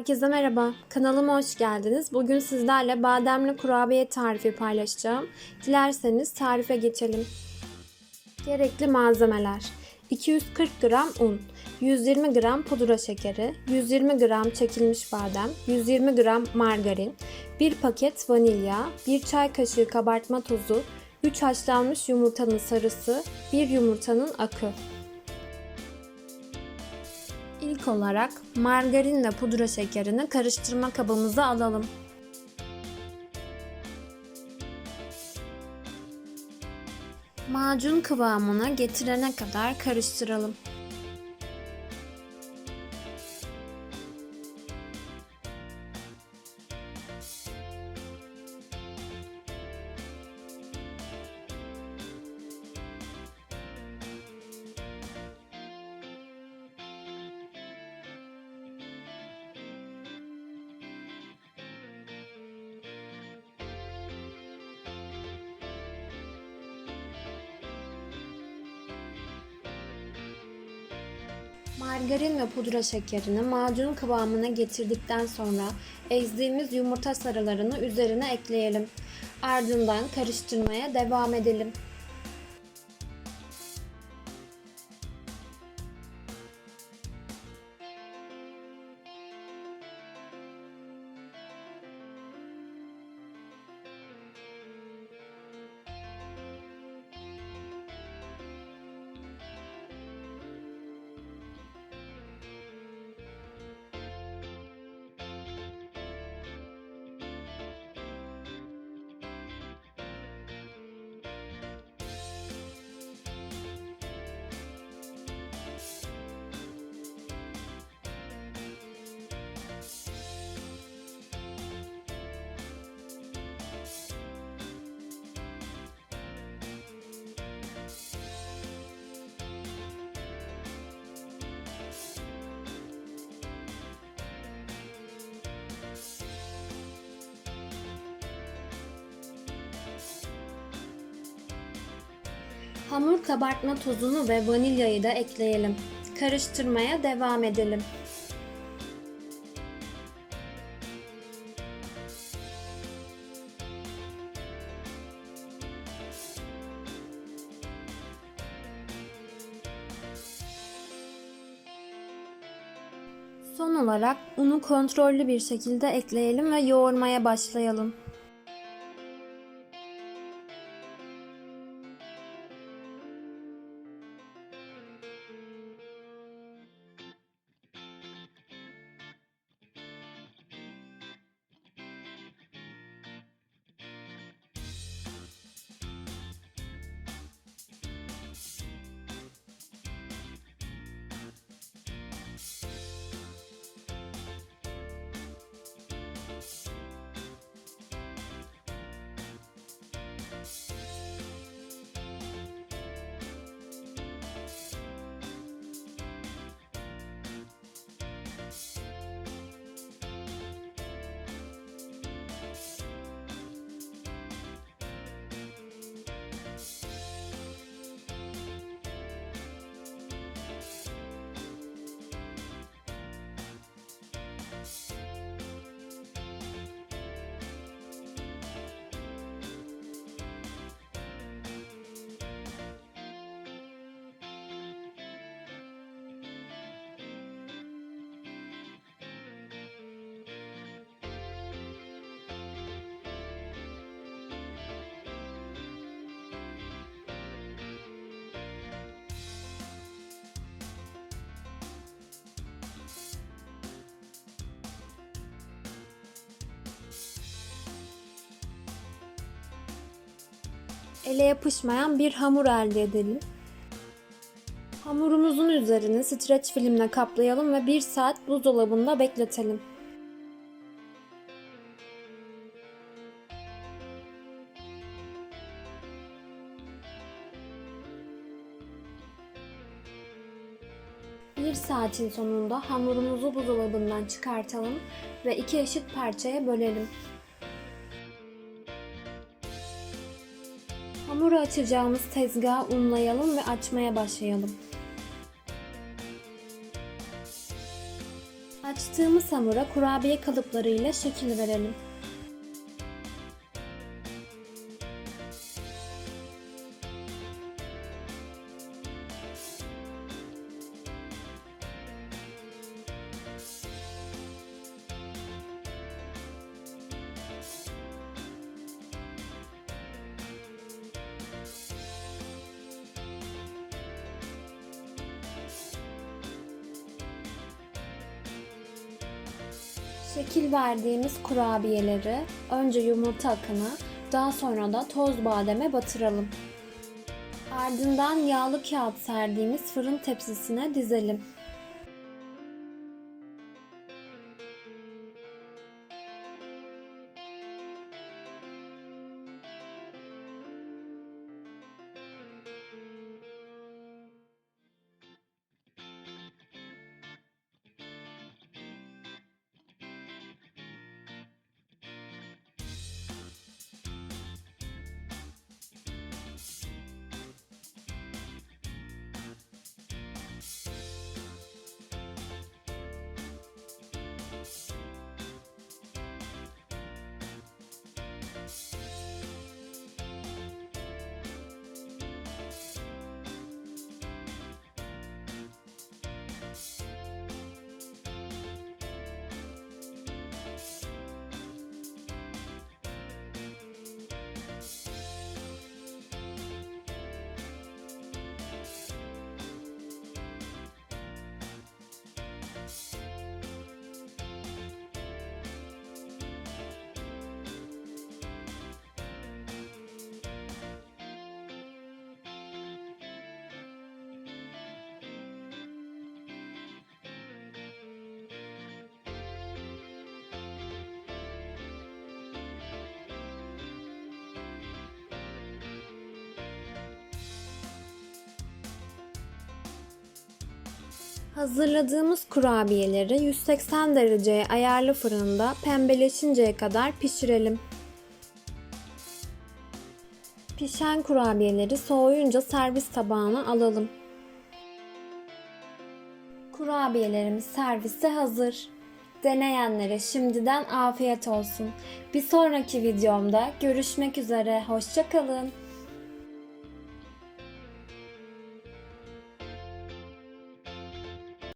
Herkese merhaba. Kanalıma hoş geldiniz. Bugün sizlerle bademli kurabiye tarifi paylaşacağım. Dilerseniz tarife geçelim. Gerekli malzemeler 240 gram un, 120 gram pudra şekeri, 120 gram çekilmiş badem, 120 gram margarin, 1 paket vanilya, 1 çay kaşığı kabartma tozu, 3 haşlanmış yumurtanın sarısı, 1 yumurtanın akı. İlk olarak margarinle pudra şekerini karıştırma kabımıza alalım. Macun kıvamına getirene kadar karıştıralım. Margarin ve pudra şekerini macun kıvamına getirdikten sonra ezdiğimiz yumurta sarılarını üzerine ekleyelim. Ardından karıştırmaya devam edelim. Hamur kabartma tozunu ve vanilyayı da ekleyelim. Karıştırmaya devam edelim. Son olarak unu kontrollü bir şekilde ekleyelim ve yoğurmaya başlayalım. Ele yapışmayan bir hamur elde edelim. Hamurumuzun üzerine streç filmle kaplayalım ve 1 saat buzdolabında bekletelim. Bir saatin sonunda hamurumuzu buzdolabından çıkartalım ve iki eşit parçaya bölelim. Hamuru açacağımız tezgahı unlayalım ve açmaya başlayalım. Açtığımız hamura kurabiye kalıplarıyla şekil verelim. Şekil verdiğimiz kurabiyeleri önce yumurta akını, daha sonra da toz bademe batıralım. Ardından yağlı kağıt serdiğimiz fırın tepsisine dizelim. Hazırladığımız kurabiyeleri 180 dereceye ayarlı fırında pembeleşinceye kadar pişirelim. Pişen kurabiyeleri soğuyunca servis tabağına alalım. Kurabiyelerimiz servise hazır. Deneyenlere şimdiden afiyet olsun. Bir sonraki videomda görüşmek üzere. Hoşçakalın.